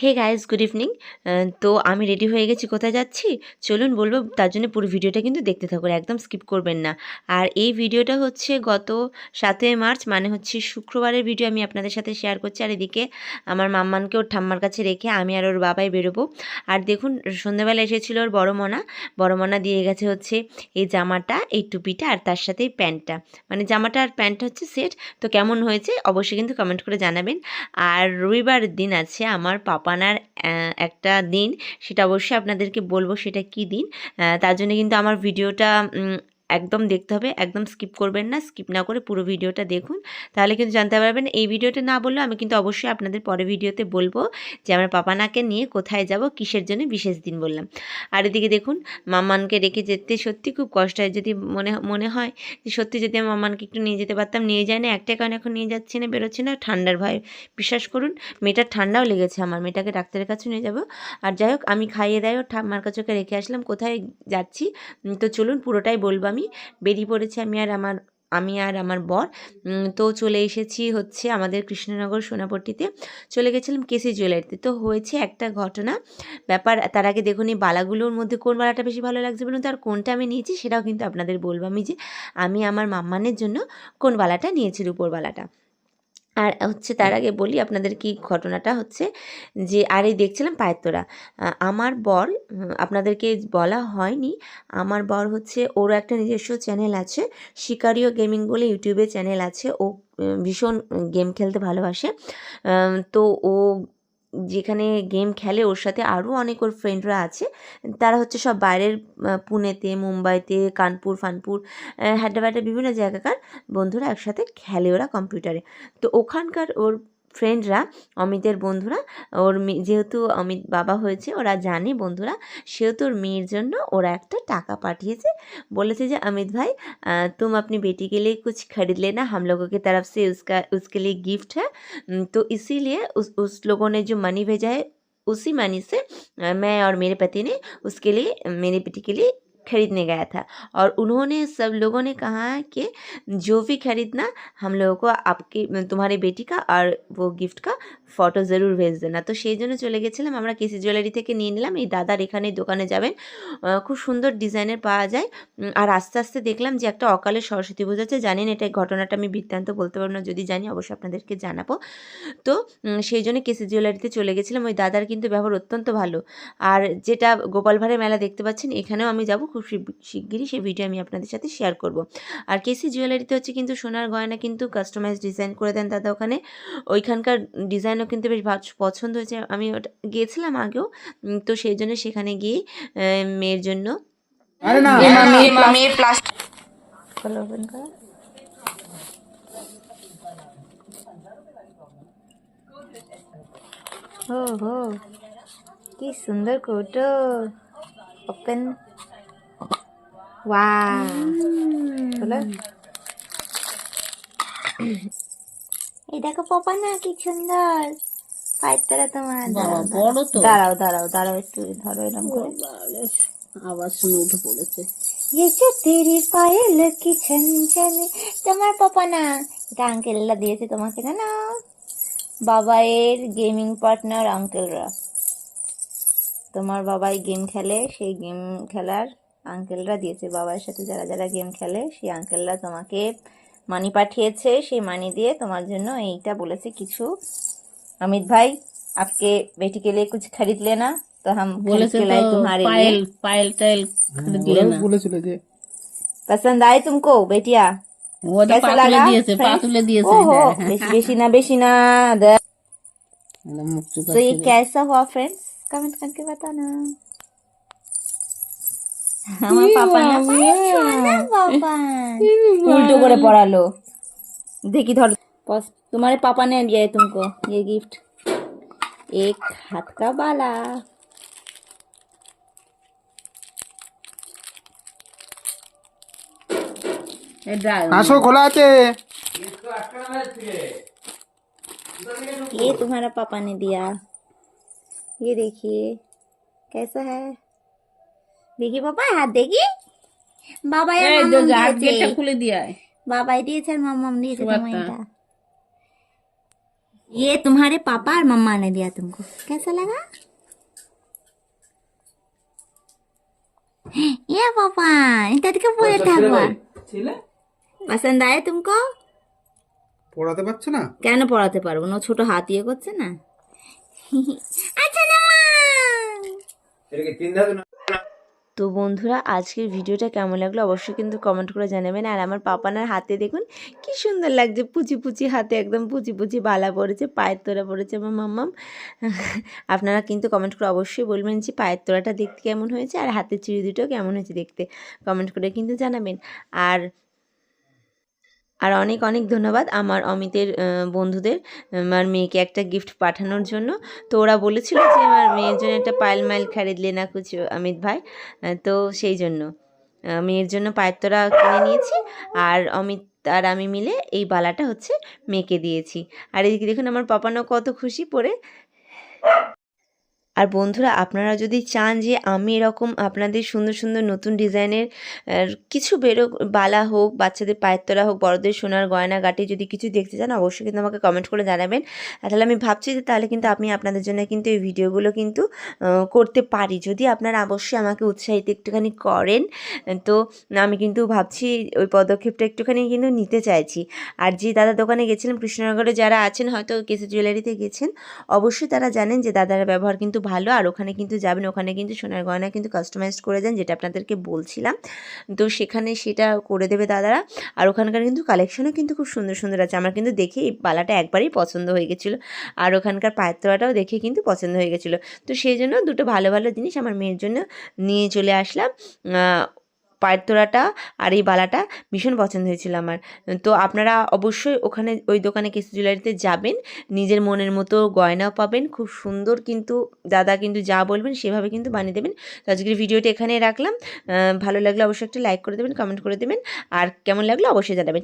Hey guys good evening তো আমি ready হয়ে গেছি, কোথায় যাচ্ছি? চলুন বলব, তার জন্য পুরো ভিডিওটা কিন্তু দেখতে থাকুন, একদম স্কিপ করবেন না। আর এই ভিডিওটা হচ্ছে গত সাতই মার্চ মানে হচ্ছে শুক্রবারের ভিডিও আমি আপনাদের সাথে শেয়ার করছি। আর এদিকে আমার মাম্মানকে ওর ঠাম্মার কাছে রেখে আমি আর ওর বাবাই বেরোবো। আর দেখুন, সন্ধ্যাবেলা এসেছিল ওর বড় মনা। বড় মনা দিয়ে গেছে হচ্ছে এই জামাটা, এই টুপিটা আর তার সাথে এই প্যান্টটা। মানে জামাটা আর প্যান্টটা হচ্ছে সেট তো কেমন হয়েছে অবশ্যই কিন্তু কমেন্ট করে জানাবেন। আর রবিবার দিন আছে আমার পাপানার আহ, একটা দিন। সেটা অবশ্যই আপনাদেরকে বলব সেটা কি দিন। তার জন্য কিন্তু আমার ভিডিওটা একদম দেখতে হবে, একদম স্কিপ করবেন না স্কিপ না করে পুরো ভিডিওটা দেখুন। তাহলে কিন্তু জানতে পারবেন, এই ভিডিওটা না বললেও আমি কিন্তু অবশ্যই আপনাদের পরে ভিডিওতে বলব যে আমার পাপানাকে নিয়ে কোথায় যাব, কিসের জন্য বিশেষ দিন বললাম। আর এদিকে দেখুন, মাম্মানকে রেখে যেতে সত্যি খুব কষ্ট হয়। যদি মনে মনে হয় যে সত্যি যদি আমি মাম্মানকে একটু নিয়ে যেতে পারতাম, নিয়ে যায় না একটা কারণে এখন নিয়ে যাচ্ছি না, বেরোচ্ছি না, ঠান্ডার ভয়। বিশ্বাস করুন, মেয়েটার ঠান্ডাও লেগেছে আমার, মেয়েটাকে ডাক্তারের কাছে নিয়ে যাব। আর যাই হোক, আমি খাইয়ে দেয় ও ঠাম্মার কাছে রেখে আসলাম, কোথায় যাচ্ছি? তো চলুন পুরোটাই বলব আমি। বেরিয়ে পড়েছি আমি আর আমার, আমি আর আমার বর। তো চলে এসেছি হচ্ছে আমাদের কৃষ্ণনগর সোনাপট্টিতে। চলে গেছিলাম কেসি জুয়েলারিতে। তো হয়েছে একটা ঘটনা, ব্যাপার তার আগে দেখুন এই বালাগুলোর মধ্যে কোন বালাটা বেশি ভালো লাগছে বলুন তো, আর কোনটা আমি নিয়েছি সেটাও কিন্তু আপনাদের বলব আমি যে, আমি আমার মাম্মানের জন্য কোন বালাটা নিয়েছি রূপোর বালাটা। আর হচ্ছে তার আগে বলি আপনাদের কি ঘটনাটা হচ্ছে যে, আর এই দেখছিলাম পায়তোরা আমার বর আপনাদেরকে বলা হয়নি, আমার বর হচ্ছে ওর একটা নিজস্ব চ্যানেল আছে, শিকারিও গেমিং বলে ইউটিউবে চ্যানেল আছে, ও ভীষণ গেম খেলতে ভালোবাসে। তো ও যেখানে গেম খেলে ওর সাথে আরও অনেক ওর ফ্রেন্ডরা আছে। তারা হচ্ছে সব বাইরের পুনেতে মুম্বাইতে কানপুর ফানপুর আহ, বিভিন্ন জায়গাকার বন্ধুরা একসাথে খেলে ওরা কম্পিউটারে তো ওখানকার ওর ফ্রেন্ডরা অমিতের বন্ধুরা ওর মেয়ে- যেহেতু অমিত বাবা হয়েছে ওরা জানে বন্ধুরা সেহেতু ওর মেয়ের জন্য ওরা একটা টাকা পাঠিয়েছে বলেছে যে अमित भाई अ, तुम अपनी बेटी के लिए कुछ खरीद लेना हम लोगों की तरफ से उसका उसके लिए गिफ्ट है उम, तो इसीलिए उस उस लोगों ने जो मनी भेजा है उसी मनी से अ, मैं और मेरे पति ने उसके लिए मेरी बेटी के लिए खरीदने गया था और उन्होंने सब लोगों ने कहा है कि जो भी खरीदना हम लोगों को आपकी तुम्हारी बेटी का और वो गिफ्ट का ফটো জরুর ভেজ দেনা তো সেই জন্য চলে গেছিলাম আমরা কেসি জুয়েলারি থেকে নিয়ে নিলাম এই দাদার এখানে দোকানে যাবেন আহ, খুব সুন্দর ডিজাইনের পাওয়া যায় উম, আর আস্তে আস্তে দেখলাম যে একটা অকালে সরস্বতী পুজো আছে জানেন এটা ঘটনাটা আমি বৃত্তান্ত বলতে পারবো না যদি জানি অবশ্যই আপনাদেরকে জানাবো তো উম, সেই জন্য কেসি জুয়েলারিতে চলে গেছিলাম ওই দাদার কিন্তু ব্যবহার অত্যন্ত ভালো আর যেটা গোপাল ভাঁড়ের মেলা দেখতে পাচ্ছেন এখানেও আমি যাব খুব শিগ- শিগগিরই সেই ভিডিও আমি আপনাদের সাথে শেয়ার করব। আর কেসি জুয়েলারিতে হচ্ছে কিন্তু সোনার গয়না কিন্তু কাস্টমাইজ ডিজাইন করে দেন দাদা ওখানে। ওইখানকার ডিজাইনও কিন্তু বেশ ভা- পছন্দ হয়েছে। আমি ওটা গিয়েছিলাম আগেও তো সেই জন্য সেখানে গিয়ে মেয়ের জন্য। हो हो কি সুন্দর কৌটো ওপেন ওয়া খোলো এই দেখো পাপা না কি সুন্দর পায়ের তলা তোমার বাবা দাঁড়াও, বড় তো দাঁড়াও দাঁড়াও দাঁড়াও একটু ধরো এরকম করে বাবারে, আবার শুনে উঠে পড়েছে ये जो तेरी पायल की छन छन তোমার পাপা না এটা আঙ্কেলরা দিয়েছে তোমাকে জানো বাবাইয়ের গেমিং পার্টনার আঙ্কেলরা তোমার বাবাই গেম খেলে সেই গেম খেলার আঙ্কেলরা দিয়েছে বাবার সাথে যারা যারা গেম খেলে সেই আঙ্কেলরা তোমাকে মানি পাঠিয়েছে সেই মানি দিয়ে তোমার জন্য এইটা বলেছে কিছু अमित भाई आपके बेटी के लिए कुछ खरीद लेना तो हम खरीद বলেছে के তো लाए तुम्हारे लिए পায়েল পায়েল টাইল দিলে না বলেছিল যে पसंद आए तुमको बेटिया ওটা कैसा পাতুলে लगा দিয়েছে friends? পাতুলে দিয়েছে ओहो হ্যাঁ। बेशी बेशी ना बेशी ना द- এরকম মুখ तो ये চুকাচ্ছে कैसा हुआ फ्रेंड्स कमेंट करके बताना আমার পাপা না পাপা উল্টো করে পড়ালো देखी धर पस- तुम्हारे पापा ने दिया है तुमको ये गिफ्ट एक हाथ का बाला এটা আসো খোলা আছে ये तुम्हारा पापा ने दिया ये देखिए कैसा है देखिए पापा हाथ देखिए বাবা আর এই মাম্মাম যে হাত দিয়েছে গেটটা খুলে দিয়ে আয়। বাবাই দিয়েছে আর মাম্মাম দিয়েছে খুব তোমার একটা। এটা ये तुम्हारे पापा और मम्मा ने दिया तुमको कैसा लगा ये पापा দাদিকে পরে থাকবা পছন্দ আয় তুমকো পড়াতে পারছো না কেন পড়াতে পারবো না ও ছোট হাত ইয়ে করছে না আচ্ছা না তো বন্ধুরা, আজকের ভিডিওটা কেমন লাগল অবশ্যই কিন্তু কমেন্ট করে জানাবেন। আর আমার পাপানার হাতে দেখুন, কি সুন্দর লাগছে। পুচি পুচি হাতে একদম পুচি পুচি বালা পড়েছে, পায়ের তোরা পড়েছে আমার মাম্মাম। আপনারা কিন্তু কমেন্ট করে অবশ্যই বলবেন যে পায়ের তোরাটা দেখতে কেমন হয়েছে আর হাতের চুড়ি দুটো কেমন হয়েছে দেখতে। কমেন্ট করে কিন্তু জানাবেন। আর আর অনেক অনেক ধন্যবাদ আমার অমিতের বন্ধুদের আমার মেয়েকে একটা গিফট পাঠানোর জন্য। তো ওরা বলেছিল যে আমার মেয়ের জন্য একটা পায়েল মাইল খারিদ লেনা কুচ অমিত ভাই। তো সেই জন্য মেয়ের জন্য পায়ের তোরা কিনে নিয়েছি। আর অমিত আর আমি মিলে এই বালাটা হচ্ছে মেয়েকে দিয়েছি। আর এদিকে দেখুন আমার পাপানো কত খুশি পড়ে। আর বন্ধুরা, আপনারা যদি চান যে আমি এরকম আপনাদের সুন্দর সুন্দর নতুন ডিজাইনের কিছু বেরো, বালা হোক, বাচ্চাদের পায়ের তোলা হোক, বড়দের সোনার গয়না গাটি যদি কিছু দেখতে চান, অবশ্যই কিন্তু আমাকে কমেন্ট করে জানাবেন। তাহলে আমি ভাবছি যে তাহলে কিন্তু আমি আপনাদের জন্য কিন্তু এই ভিডিওগুলো কিন্তু করতে পারি। যদি আপনারা অবশ্যই আমাকে উৎসাহিত একটুখানি করেন, তো আমি কিন্তু ভাবছি ওই পদক্ষেপটা একটুখানি কিন্তু নিতে চাইছি। আর যে দাদা দোকানে গেছিলাম, কৃষ্ণনগরে যারা আছেন, হয়তো কেসি জুয়েলারিতে গেছেন, অবশ্যই তারা জানেন যে দাদার ব্যবহার কিন্তু ভালো। আর ওখানে কিন্তু যাবেন, ওখানে কিন্তু সোনার গয়না কিন্তু কাস্টমাইজড করে দেন, যেটা আপনাদেরকে বলছিলাম। তো সেখানে সেটা করে দেবে দাদারা। আর ওখানকার কিন্তু কালেকশনও কিন্তু খুব সুন্দর সুন্দর আছে। আমার কিন্তু দেখে এই বালাটা একবারই পছন্দ হয়ে গেছিল। আর ওখানকার পায়ের তোয়াটাও দেখে কিন্তু পছন্দ হয়ে গেছিল। তো সেই জন্য দুটো ভালো ভালো জিনিস আমার মেয়ের জন্য নিয়ে চলে আসলাম। পায়ের তোড়াটা আর এই বালাটা ভীষণ পছন্দ হয়েছিল আমার। তো আপনারা অবশ্যই ওখানে ওই দোকানে কেসি জুয়েলারিতে যাবেন, নিজের মনের মতো গয়নাও পাবেন, খুব সুন্দর কিন্তু দাদা কিন্তু যা বলবেন সেভাবে কিন্তু বানিয়ে দেবেন। তো আজকের ভিডিওটা এখানে রাখলাম। ভালো লাগলে অবশ্যই একটা লাইক করে দেবেন, কমেন্ট করে দেবেন। আর কেমন লাগল অবশ্যই জানাবেন।